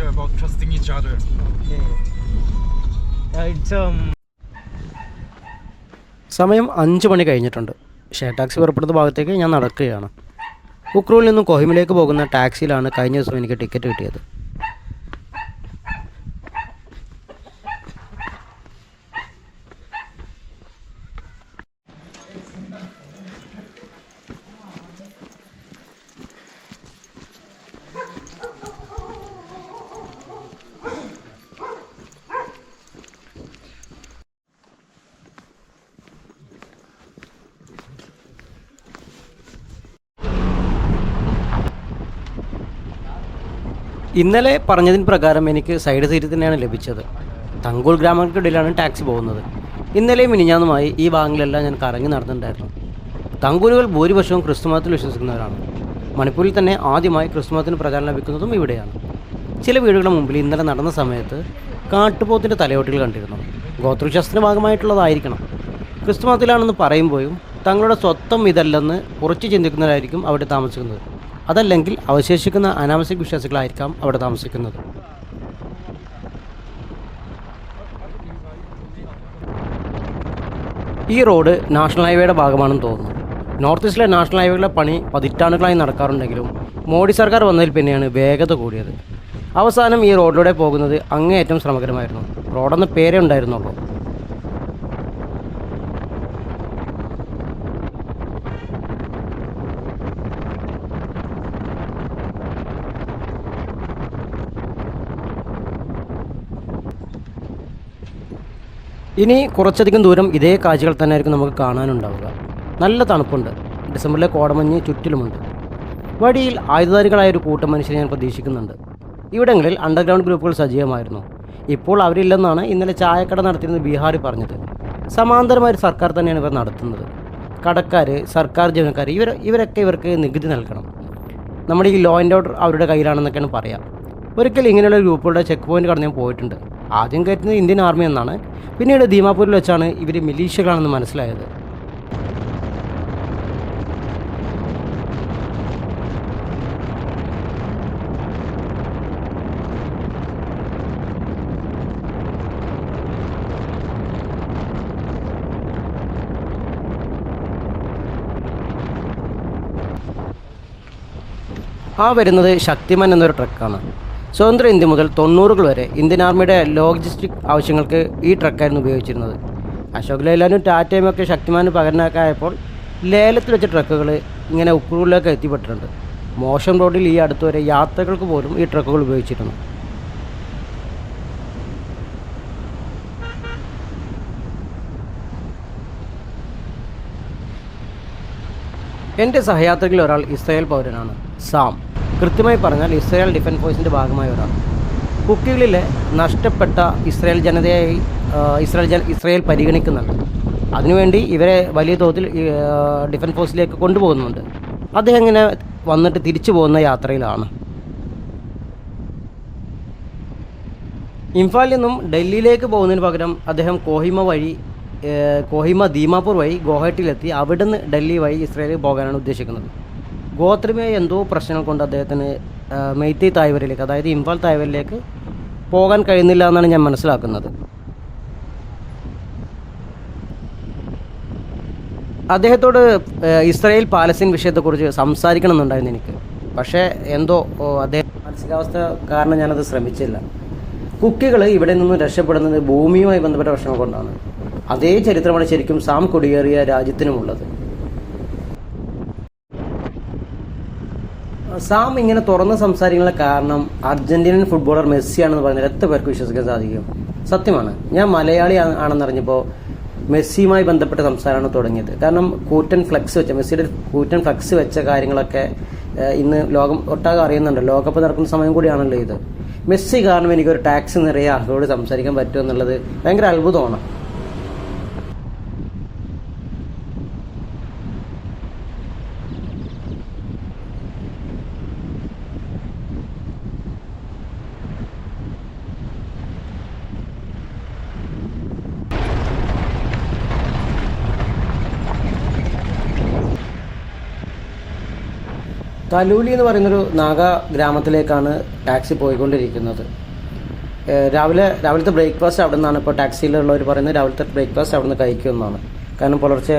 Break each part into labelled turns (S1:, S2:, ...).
S1: charger about trusting each other.
S2: Okay. Uh, it's um.
S3: സമയം അഞ്ച് മണി കഴിഞ്ഞിട്ടുണ്ട് ഷെയർ ടാക്സി പുറപ്പെടുന്ന ഭാഗത്തേക്ക് ഞാൻ നടക്കുകയാണ് ഉക്രൂരിൽ നിന്നും കൊഹിമിലേക്ക് പോകുന്ന ടാക്സിയിലാണ് കഴിഞ്ഞ ദിവസം എനിക്ക് ടിക്കറ്റ് കിട്ടിയത് ഇന്നലെ പറഞ്ഞതിന് പ്രകാരം എനിക്ക് സൈഡ് സീറ്റ് തന്നെയാണ് ലഭിച്ചത്. തങ്കൂൾ ഗ്രാമങ്ങൾക്കിടയിലാണ് ടാക്സി പോകുന്നത്. ഇന്നലെയും മിനിഞ്ഞാന്നുമായി ഈ ഭാഗങ്ങളിലെല്ലാം ഞാൻ കറങ്ങി നടന്നിട്ടുണ്ടായിരുന്നു. തങ്കൂലുകൾ ഭൂരിപക്ഷവും ക്രിസ്തുമതത്തിൽ വിശ്വസിക്കുന്നവരാണ്. മണിപ്പൂരിൽ തന്നെ ആദ്യമായി ക്രിസ്തുമതത്തിന് പ്രചാരം ലഭിക്കുന്നതും ഇവിടെയാണ്. ചില വീടുകളുടെ മുമ്പിൽ ഇന്നലെ നടന്ന സമയത്ത് കാട്ടുപോത്തിന്റെ തലയോട്ടികൾ കണ്ടിരുന്നു. ഗോത്രവിശ്വാസത്തിന്റെ ഭാഗമായിട്ടുള്ളതായിരിക്കണം. ക്രിസ്തുമതത്തിലാണെന്ന് പറയുമ്പോഴും തങ്ങളുടെ സ്വത്തം ഇതല്ലെന്ന് കുറച്ച് ചിന്തിക്കുന്നവരായിരിക്കും അവിടെ താമസിക്കുന്നത്. അതല്ലെങ്കിൽ അവശേഷിക്കുന്ന അനാവശ്യ വിശ്വാസികളായിരിക്കാം അവിടെ താമസിക്കുന്നത്. ഈ റോഡ് നാഷണൽ ഹൈവേയുടെ ഭാഗമാണെന്ന് തോന്നുന്നു. നോർത്ത് ഈസ്റ്റിലെ നാഷണൽ ഹൈവേകളുടെ പണി പതിറ്റാണ്ടുകളായി നടക്കാറുണ്ടെങ്കിലും മോഡി സർക്കാർ വന്നതിൽ പിന്നെയാണ് വേഗത കൂടിയത്. അവസാനം ഈ റോഡിലൂടെ പോകുന്നത് അങ്ങേയറ്റം ശ്രമകരമായിരുന്നു. റോഡെന്ന് പേരേ ഉണ്ടായിരുന്നുള്ളൂ. ഇനി കുറച്ചധികം ദൂരം ഇതേ കാഴ്ചകൾ തന്നെയായിരിക്കും നമുക്ക് കാണാനുണ്ടാവുക. നല്ല തണുപ്പുണ്ട്. ഡിസംബറിലെ കോടമഞ്ഞ് ചുറ്റിലുമുണ്ട്. വഴിയിൽ ആയുധധാരികളായ ഒരു കൂട്ടം മനുഷ്യരെ ഞാൻ പ്രതീക്ഷിക്കുന്നുണ്ട്. ഇവിടങ്ങളിൽ അണ്ടർഗ്രൗണ്ട് ഗ്രൂപ്പുകൾ സജീവമായിരുന്നു. ഇപ്പോൾ അവരില്ലെന്നാണ് ഇന്നലെ ചായക്കട നടത്തിയിരുന്ന ബീഹാറിൽ പറഞ്ഞത്. സമാന്തരമായ ഒരു സർക്കാർ തന്നെയാണ് ഇവർ നടത്തുന്നത്. കടക്കാർ സർക്കാർ ജീവനക്കാർ ഇവർ ഇവരൊക്കെ ഇവർക്ക് നികുതി നൽകണം. നമ്മുടെ ഈ ലോ ആൻഡ് ഓർഡർ അവരുടെ കയ്യിലാണെന്നൊക്കെയാണ് പറയാം. ഒരിക്കൽ ഇങ്ങനെയുള്ള ഗ്രൂപ്പുകളുടെ ചെക്ക് പോയിന്റ് കടന്ന് ഞാൻ പോയിട്ടുണ്ട്. ആദ്യം കയറ്റുന്നത് ഇന്ത്യൻ ആർമി എന്നാണ്. പിന്നീട് ദീമാപൂരിൽ വെച്ചാണ് ഇവർ മിലീഷ്യകളാണെന്ന് മനസ്സിലായത്. ആ വരുന്നത് ശക്തിമൻ എന്നൊരു ട്രക്കാണ് സ്വതന്ത്ര ഇന്ത്യ മുതൽ തൊണ്ണൂറുകൾ വരെ ഇന്ത്യൻ ആർമിയുടെ ലോജിസ്റ്റിക് ആവശ്യങ്ങൾക്ക് ഈ ട്രക്കായിരുന്നു ഉപയോഗിച്ചിരുന്നത്. അശോക് ലൈലാനും ടാറ്റയും ഒക്കെ ശക്തിമാന് പകരനാക്കായപ്പോൾ ലേലത്തിൽ വെച്ച ട്രക്കുകൾ ഇങ്ങനെ ഉക്രൂരിലേക്ക് എത്തിപ്പെട്ടിട്ടുണ്ട്. മോശം റോഡിൽ ഈ അടുത്തുവരെ യാത്രകൾക്ക് പോലും ഈ ട്രക്കുകൾ ഉപയോഗിച്ചിരുന്നു. എന്റെ സഹയാത്രികളിൽ ഒരാൾ ഇസ്രായേൽ പൗരനാണ്. സാം. കൃത്യമായി പറഞ്ഞാൽ ഇസ്രായേൽ ഡിഫൻസ് ഫോഴ്സിന്റെ ഭാഗമായ ഒരാൾ. കുക്കികളിലെ നഷ്ടപ്പെട്ട ഇസ്രായേൽ ജനതയായി ഇസ്രായേൽ ജന ഇസ്രായേൽ പരിഗണിക്കുന്നുണ്ട്. അതിനുവേണ്ടി ഇവരെ വലിയ തോതിൽ ഡിഫൻസ് ഫോഴ്സിലേക്ക് കൊണ്ടുപോകുന്നുണ്ട്. അദ്ദേഹം ഇങ്ങനെ വന്നിട്ട് തിരിച്ചു പോകുന്ന യാത്രയിലാണ്. ഇംഫാലിൽ നിന്നും ഡൽഹിയിലേക്ക് പോകുന്നതിന് പകരം അദ്ദേഹം കോഹിമ വഴി കോഹിമ ദീമാപൂർ വഴി ഗോഹട്ടിയിലെത്തി. അവിടുന്ന് ഡൽഹി വഴി ഇസ്രായേലിൽ പോകാനാണ് ഉദ്ദേശിക്കുന്നത്. ഗോത്രമയ എന്തോ പ്രശ്നങ്ങൾ കൊണ്ട് അദ്ദേഹത്തിന് മെയ്ത്തി തായ്വരയിലേക്ക് അതായത് ഇംഫാൽ തായ്വരയിലേക്ക് പോകാൻ കഴിയുന്നില്ല എന്നാണ് ഞാൻ മനസ്സിലാക്കുന്നത്. അദ്ദേഹത്തോട് ഇസ്രയേൽ പാലസ്തീൻ വിഷയത്തെക്കുറിച്ച് സംസാരിക്കണമെന്നുണ്ടായിരുന്നു എനിക്ക്. പക്ഷേ എന്തോ അദ്ദേഹം മാനസികാവസ്ഥ കാരണം ഞാനത് ശ്രമിച്ചില്ല. കുക്കികൾ ഇവിടെ നിന്നും രക്ഷപ്പെടുന്നത് ഭൂമിയുമായി ബന്ധപ്പെട്ട പ്രശ്നങ്ങൾ കൊണ്ടാണ്. അതേ ചരിത്രമാണ് ശരിക്കും സാം കുടിയേറിയ രാജ്യത്തിനുമുള്ളത്. സാം ഇങ്ങനെ തുറന്ന് സംസാരിക്കാനുള്ള കാരണം അർജന്റീനൻ ഫുട്ബോളർ മെസ്സിയാണെന്ന് പറഞ്ഞാൽ എത്ര പേർക്ക് വിശ്വസിക്കാൻ സാധിക്കും? സത്യമാണ്. ഞാൻ മലയാളി ആണെന്നറിഞ്ഞപ്പോൾ മെസ്സിയുമായി ബന്ധപ്പെട്ട സംസാരമാണ് തുടങ്ങിയത്. കാരണം കൂറ്റൻ ഫ്ലക്സ് വെച്ച മെസ്സിയുടെ കൂറ്റൻ ഫ്ലക്സ് വെച്ച കാര്യങ്ങളൊക്കെ ഇന്ന് ലോകം ഒട്ടാകെ അറിയുന്നുണ്ട്. ലോകകപ്പ് നടക്കുന്ന സമയം കൂടിയാണല്ലോ ഇത്. മെസ്സി കാരണം എനിക്കൊരു ടാക്സ് നിറയെ ആളുകളോട് സംസാരിക്കാൻ പറ്റുമെന്നുള്ളത് ഭയങ്കര അത്ഭുതമാണ്. തലൂലി എന്ന് പറയുന്നൊരു നാഗ ഗ്രാമത്തിലേക്കാണ് ടാക്സി പോയിക്കൊണ്ടിരിക്കുന്നത്. രാവിലെ രാവിലത്തെ ബ്രേക്ക്ഫാസ്റ്റ് അവിടെ നിന്നാണ് ഇപ്പോൾ ടാക്സിയിലുള്ളവർ പറയുന്നത് രാവിലത്തെ ബ്രേക്ക്ഫാസ്റ്റ് അവിടെ നിന്ന് കഴിക്കുമെന്നാണ് കാരണം പുലർച്ചെ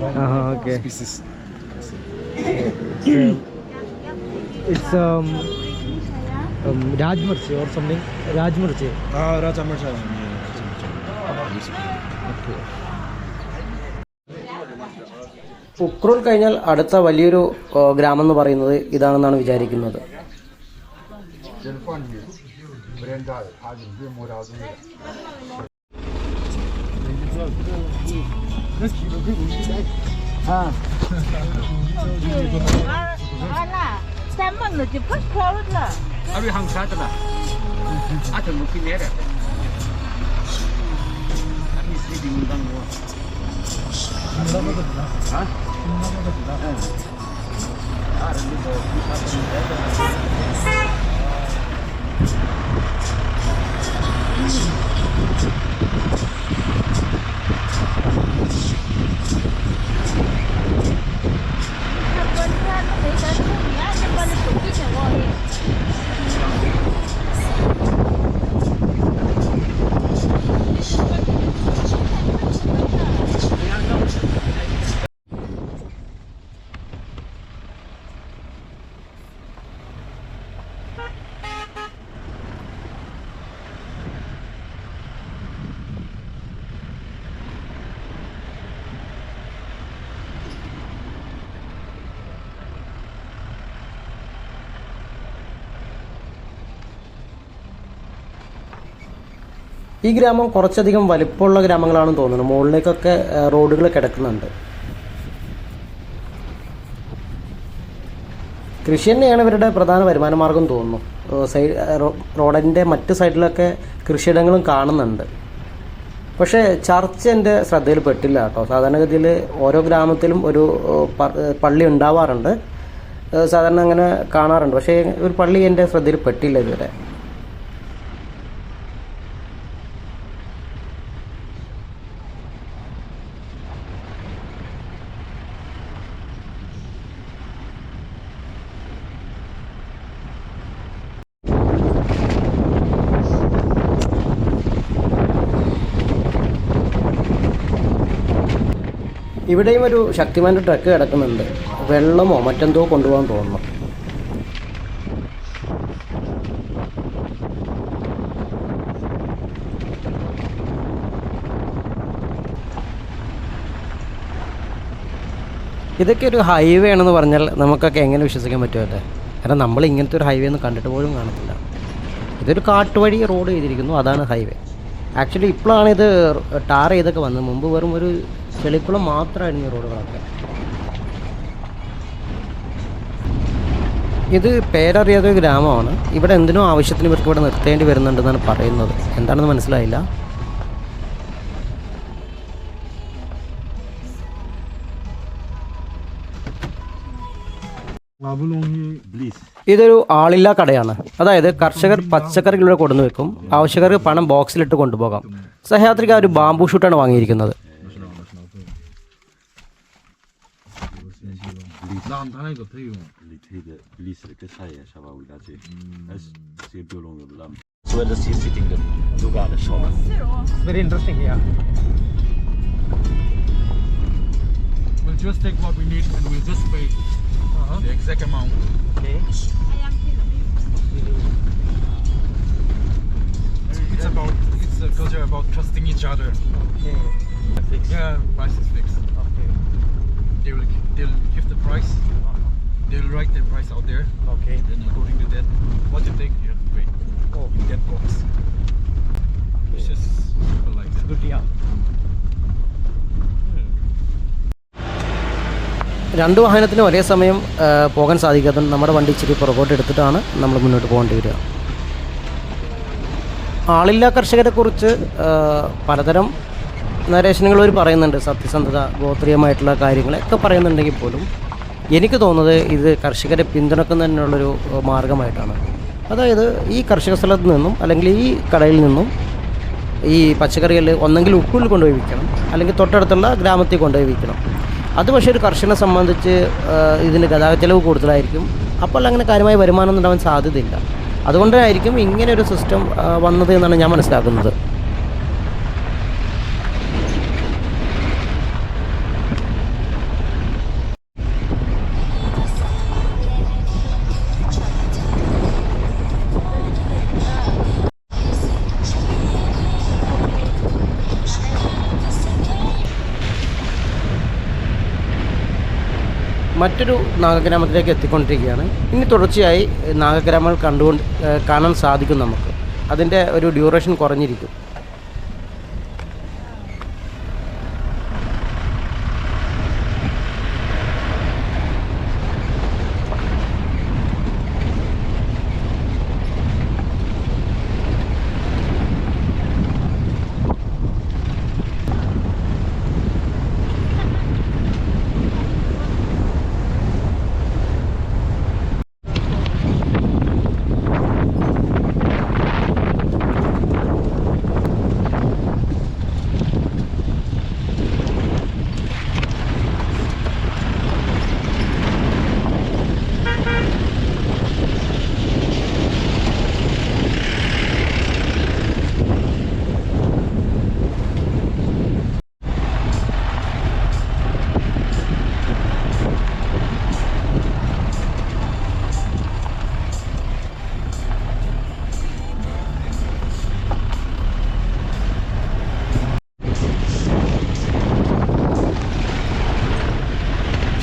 S3: Uh, okay.
S2: It's um. Rajmirchi or something Rajmirchi
S3: Ukhrul കഴിഞ്ഞാൽ അടുത്ത വലിയൊരു ഗ്രാമം എന്ന് പറയുന്നത് ഇതാണെന്നാണ് വിചാരിക്കുന്നത്.
S1: 3만원 집 벌써
S4: 올라 하루에 한 사더라 아들 먹기 내려
S1: 이 집이 인간 뭐 나가도
S5: 다 아? 나가도 다 응. 아, 근데 뭐, 이 사람은 내가.
S3: ഈ ഗ്രാമം കുറച്ചധികം വലിപ്പമുള്ള ഗ്രാമങ്ങളാണെന്ന് തോന്നുന്നു. മുകളിലേക്കൊക്കെ റോഡുകൾ കിടക്കുന്നുണ്ട്. കൃഷി തന്നെയാണ് ഇവരുടെ പ്രധാന വരുമാന മാർഗം തോന്നുന്നു. സൈഡ് റോഡിന്റെ മറ്റ് സൈഡിലൊക്കെ കൃഷിയിടങ്ങളും കാണുന്നുണ്ട്. പക്ഷേ ചർച്ച് എന്റെ ശ്രദ്ധയിൽ പെട്ടില്ല കേട്ടോ. സാധാരണഗതിയിൽ ഓരോ ഗ്രാമത്തിലും ഒരു പള്ളി ഉണ്ടാവാറുണ്ട്. സാധാരണ അങ്ങനെ കാണാറുണ്ട്. പക്ഷേ ഒരു പള്ളി എന്റെ ശ്രദ്ധയിൽ പെട്ടില്ല ഇതുവരെ. ഇവിടെയും ഒരു ശക്തിമാന്റെ ട്രക്ക് കിടക്കുന്നുണ്ട്. വെള്ളമോ മറ്റെന്തോ കൊണ്ടുപോകാൻ തോന്നുന്നു. ഇതൊക്കെ ഒരു ഹൈവേ ആണെന്ന് പറഞ്ഞാൽ നമുക്കൊക്കെ എങ്ങനെ വിശ്വസിക്കാൻ പറ്റുമല്ലേ കാരണം നമ്മൾ ഇങ്ങനത്തെ ഒരു ഹൈവേ ഒന്നും കണ്ടിട്ട് പോലും കാണത്തില്ല. ഇതൊരു കാട്ടുവഴി റോഡ് ചെയ്തിരിക്കുന്നു. അതാണ് ഹൈവേ ആക്ച്വലി ഇപ്പോഴാണ് ഇത് ടാർ ചെയ്തൊക്കെ വന്നത്. മുമ്പ് വെറും ഒരു ചെളിക്കുളം മാത്രമായിരുന്നു ഈ റോഡുകളൊക്കെ. ഇത് പേരറിയാത്ത ഒരു ഗ്രാമമാണ്. ഇവിടെ എന്തിനോ ആവശ്യത്തിന് ഇവർക്ക് ഇവിടെ നിർത്തേണ്ടി വരുന്നുണ്ടെന്നാണ് പറയുന്നത്. എന്താണെന്ന് മനസ്സിലായില്ല. ഇതൊരു ആളില്ലാ കടയാണ്. അതായത് കർഷകർ പച്ചക്കറികളിലൂടെ കൊണ്ടുവന്ന് വെക്കും. ആവശ്യക്കാർക്ക് പണം ബോക്സിലിട്ട് കൊണ്ടുപോകാം. സഹയാത്രിക ഒരു ബാംബു ഷൂട്ടാണ് വാങ്ങിയിരിക്കുന്നത്.
S5: نعم تعالى طيب اللي تهيدا sitting there the it's very
S2: interesting yeah we'll
S6: just take what we need and we'll just pay
S2: uh -huh.
S6: the exact amount
S2: okay
S6: it's about it's a culture about trusting each other.
S2: Okay.
S6: Yeah, price is fixed.
S2: Okay.
S6: They will they'll give price. They'll write the price out there.
S2: Okay.
S6: Then according to that, what you take, you have to pay.
S2: Oh.
S6: You get box. It's just simple like that.
S2: Good yeah.
S3: രണ്ട് വാഹനത്തിനും ഒരേ സമയം പോകാൻ സാധിക്കാത്ത നമ്മുടെ വണ്ടി ഇച്ചിരി പുറകോട്ട് എടുത്തിട്ടാണ് നമ്മൾ മുന്നോട്ട് പോകേണ്ടി വരിക ആളില്ലാ കർഷകരെക്കുറിച്ച് കുറിച്ച് പലതരം നരേഷനുകൾ അവർ പറയുന്നുണ്ട് സത്യസന്ധത ഗോത്രീയമായിട്ടുള്ള കാര്യങ്ങളൊക്കെ പറയുന്നുണ്ടെങ്കിൽ പോലും എനിക്ക് തോന്നുന്നത് ഇത് കർഷകരെ പിന്തുണക്കുന്നതിനുള്ളൊരു മാർഗമായിട്ടാണ്. അതായത് ഈ കർഷക സ്ഥലത്ത് നിന്നും അല്ലെങ്കിൽ ഈ കടയിൽ നിന്നും ഈ പച്ചക്കറികൾ ഒന്നെങ്കിൽ ഉപ്പിൽ കൊണ്ടുപോയി വിൽക്കണം അല്ലെങ്കിൽ തൊട്ടടുത്തുള്ള ഗ്രാമത്തിൽ കൊണ്ടുപോയി വിൽക്കണം. അത് പക്ഷേ ഒരു കർഷകനെ സംബന്ധിച്ച് ഇതിന് ഗതാഗത ചെലവ് കൂടുതലായിരിക്കും. അപ്പോൾ അങ്ങനെ കാര്യമായ വരുമാനം ഉണ്ടാവാൻ സാധ്യതയില്ല. അതുകൊണ്ടായിരിക്കും ഇങ്ങനെ ഒരു സിസ്റ്റം വന്നത് എന്നാണ് ഞാൻ മനസ്സിലാക്കുന്നത്. മറ്റൊരു നാഗഗ്രാമത്തിലേക്ക് എത്തിക്കൊണ്ടിരിക്കുകയാണ്. ഇനി തുടർച്ചയായി നാഗഗ്രാമങ്ങൾ കണ്ടുകൊണ്ട് കാണാൻ സാധിക്കും നമുക്ക്. അതിന്റെ ഒരു ഡ്യൂറേഷൻ കുറഞ്ഞിരിക്കും.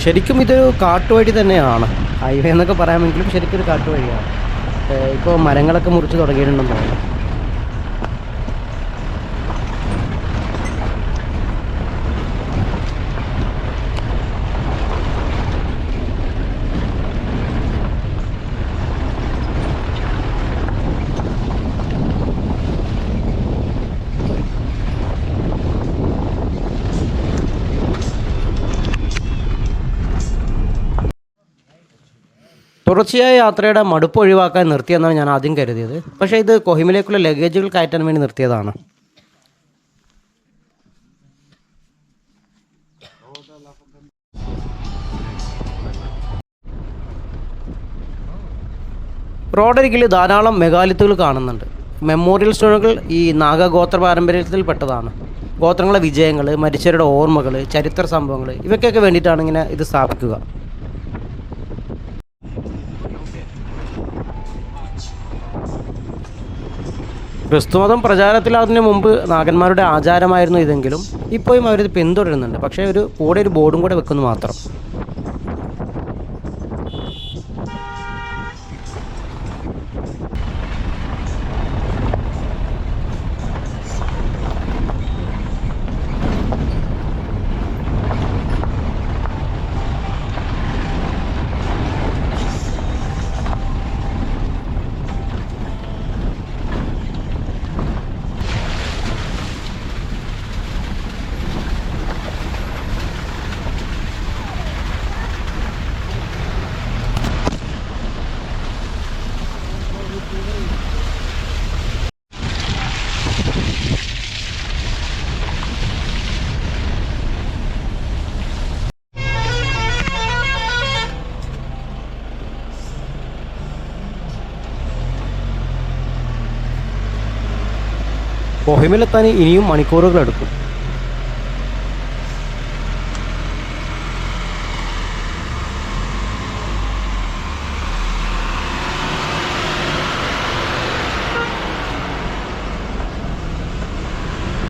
S3: ശരിക്കും ഇതൊരു കാട്ടുവഴി തന്നെയാണ്. ഹൈവേ എന്നൊക്കെ പറയാമെങ്കിലും ശരിക്കും ഒരു കാട്ടുവഴിയാണ്. ഇപ്പോൾ മരങ്ങളൊക്കെ മുറിച്ച് തുടങ്ങിയിട്ടുണ്ടെന്ന് തോന്നുന്നു. തുടർച്ചയായ യാത്രയുടെ മടുപ്പ് ഒഴിവാക്കാൻ നിർത്തിയെന്നാണ് ഞാൻ ആദ്യം കരുതിയത്. പക്ഷേ ഇത് കൊഹിമിലേക്കുള്ള ലഗേജുകൾ കയറ്റാൻ വേണ്ടി നിർത്തിയതാണ്. റോഡരികിൽ ധാരാളം മെഗാലിത്തുകൾ കാണുന്നുണ്ട്. മെമ്മോറിയൽ സ്റ്റോണുകൾ ഈ നാഗഗോത്ര പാരമ്പര്യത്തിൽപ്പെട്ടതാണ് ഗോത്രങ്ങളുടെ വിജയങ്ങൾ മരിച്ചവരുടെ ഓർമ്മകൾ ചരിത്ര സംഭവങ്ങൾ ഇവയ്ക്കൊക്കെ വേണ്ടിയിട്ടാണ് ഇങ്ങനെ ഇത് സ്ഥാപിക്കുക. ക്രിസ്തുമതം പ്രചാരത്തിലാകുന്നതിന് മുമ്പ് നാഗന്മാരുടെ ആചാരമായിരുന്നു ഇതെങ്കിലും ഇപ്പോഴും അവരിത് പിന്തുടരുന്നുണ്ട്. പക്ഷേ ഒരു കൂടെ ഒരു ബോർഡും കൂടെ വെക്കുന്നു മാത്രം. കൊഹിമിലെത്താൻ ഇനിയും മണിക്കൂറുകൾ എടുക്കും